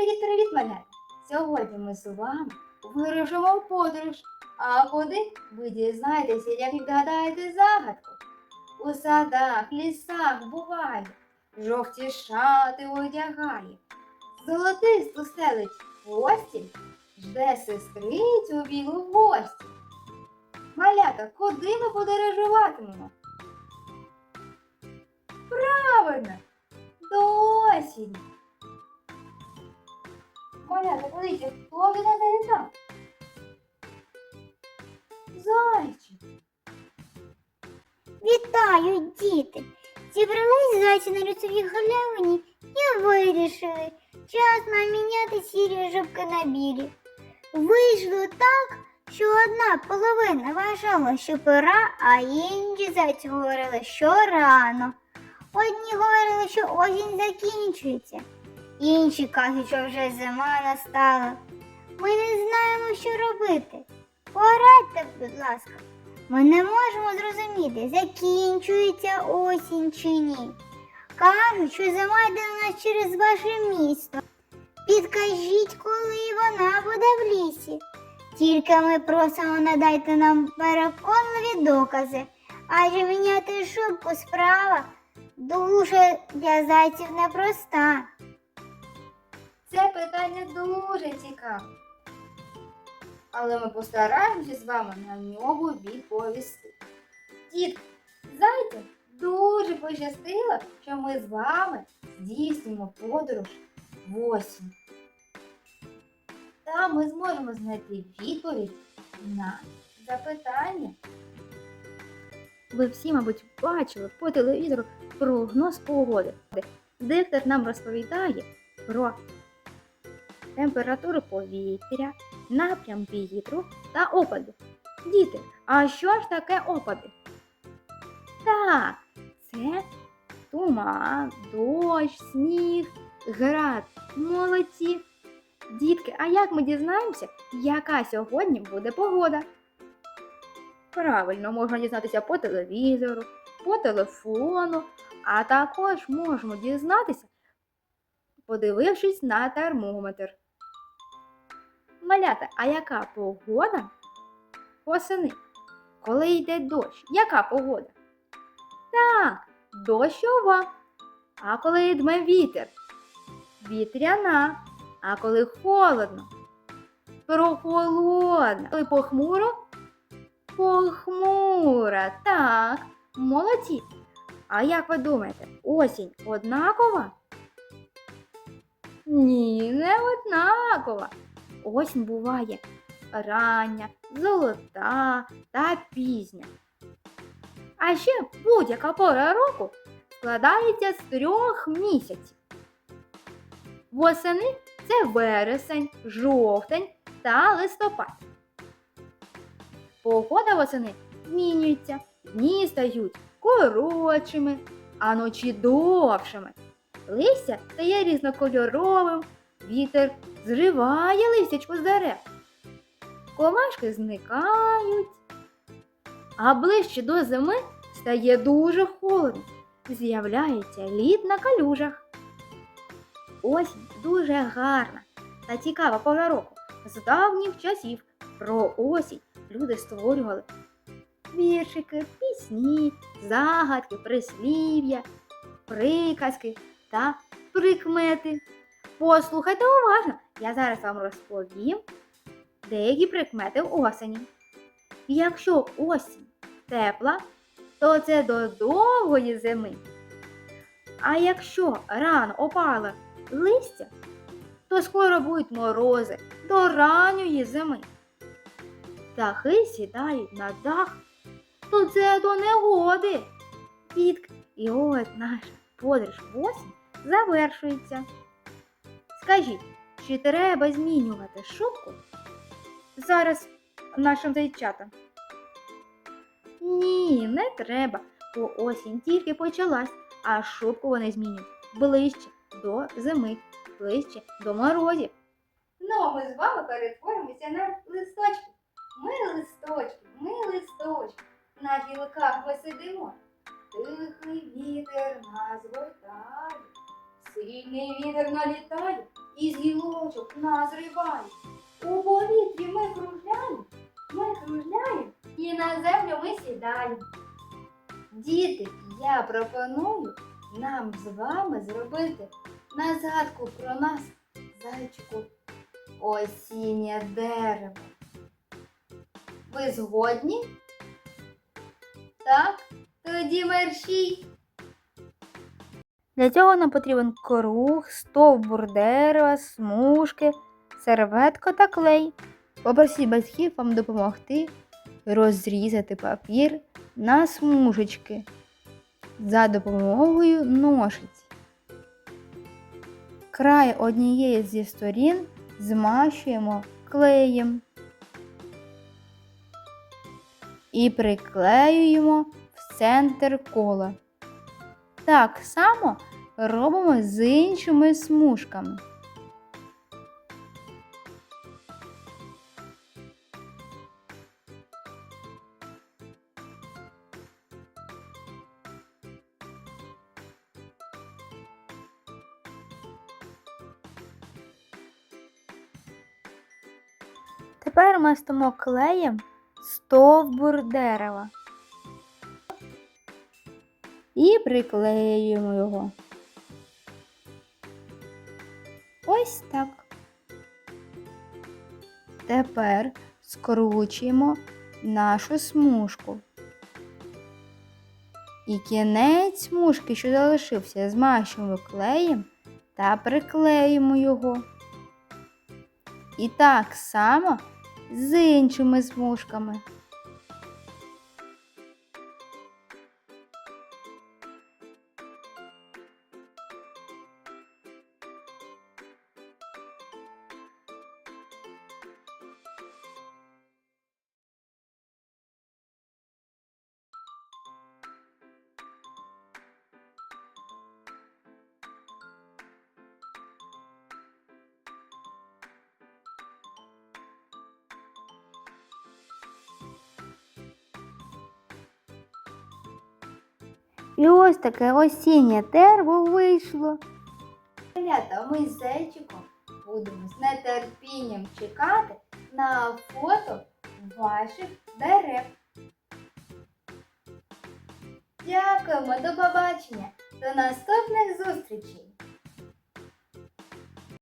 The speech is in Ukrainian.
Привіт-привіт, малята! Сьогодні ми з вами вирушимо в подорож. А куди ви дізнаєтеся, як відгадаєте загадку? У садах, лісах буває, жовті шати одягає, золотисту селить гості, жде сестрицю білу гості. Малята, куди ми подорожуватимемо? Правильно, до осені. Малята, подивіться, хто вже нас завітав? Зайчик. Вітаю, діти! Зібрались зайці на лісовій галявині і вирішили. Час нам міняти сірі жабки на білі. Вийшло так, що одна половина вважала, що пора, а інші зайці говорили, що рано. Одні говорили, що осінь закінчується, інші кажуть, що вже зима настала. Ми не знаємо, що робити. Порадьте, будь ласка. Ми не можемо зрозуміти, закінчується осінь чи ні. Кажуть, що зима йде у нас через ваше місто. Підкажіть, коли вона буде в лісі. Тільки ми просимо надайте нам переконливі докази, адже міняти шубку справа дуже для зайців непроста. Це питання дуже цікаве. Але ми постараємося з вами на нього відповісти. Дітки, зайцям дуже пощастило, що ми з вами здійснюємо подорож в осінь. Там ми зможемо знайти відповідь на запитання. Ви всі, мабуть, бачили по телевізору прогноз погоди. Диктор нам розповідає про температуру повітря, напрям вітру та опади. Діти, а що ж таке опади? Так, це туман, дощ, сніг, град, молодці. Дітки, а як ми дізнаємося, яка сьогодні буде погода? Правильно, можна дізнатися по телевізору, по телефону, а також можемо дізнатися, подивившись на термометр. Малята, а яка погода восени? Коли йде дощ, яка погода? Так, дощова. А коли йдме вітер? Вітряна. А коли холодно? Прохолодна. Коли похмуро? Похмура. Так, молодці. А як ви думаєте, осінь однакова? Ні, не однакова. Осінь буває рання, золота та пізня. А ще будь-яка пора року складається з трьох місяців. Восени це вересень, жовтень та листопад. Погода восени змінюється, дні стають коротшими, а ночі довшими. Листя стає різнокольоровим, вітер зриває листячко з дерев. Комашки зникають, а ближче до зими стає дуже холодно. З'являється лід на калюжах. Осінь дуже гарна та цікава пора року. З давніх часів про осінь люди створювали віршики, пісні, загадки, прислів'я, приказки та прикмети. Послухайте уважно, я зараз вам розповім деякі прикмети осені. Якщо осінь тепла, то це до довгої зими. А якщо рано опала листя, то скоро будуть морози до ранньої зими. Птахи сідають на дах, то це до негоди. Дітки, і от наша подорож в осінь завершується. Скажіть, чи треба змінювати шубку зараз нашим зайчатам? Ні, не треба, бо осінь тільки почалась, а шубку вони змінюють ближче до зими, ближче до морозів. Ну, а ми з вами перетворимося на листочки. Ми листочки, ми листочки. На гілках ми сидимо. Тихий вітер нас гортає, сильний вітер налітає із гілочок назривають. У повітрі ми кружляємо, ми кружляємо і на землю ми сідаємо. Діти, я пропоную нам з вами зробити на згадку про нас зайчику осіннє дерево. Ви згодні? Так, тоді мерщій. Для цього нам потрібен круг, стовбур дерева, смужки, серветка та клей. Попросіть батьків вам допомогти розрізати папір на смужечки за допомогою ножиць. Край однієї зі сторін змащуємо клеєм і приклеюємо в центр кола. Так само робимо з іншими смужками. Тепер мастимо клеєм стовбур дерева і приклеюємо його. Ось так. Тепер скручуємо нашу смужку. І кінець смужки, що залишився, змащуємо клеєм та приклеїмо його. І так само з іншими смужками. І ось таке осіннє дерево вийшло. Ребята, ми з зайчиком будемо з нетерпінням чекати на фото ваших дерев. Дякуємо, до побачення, до наступних зустрічей!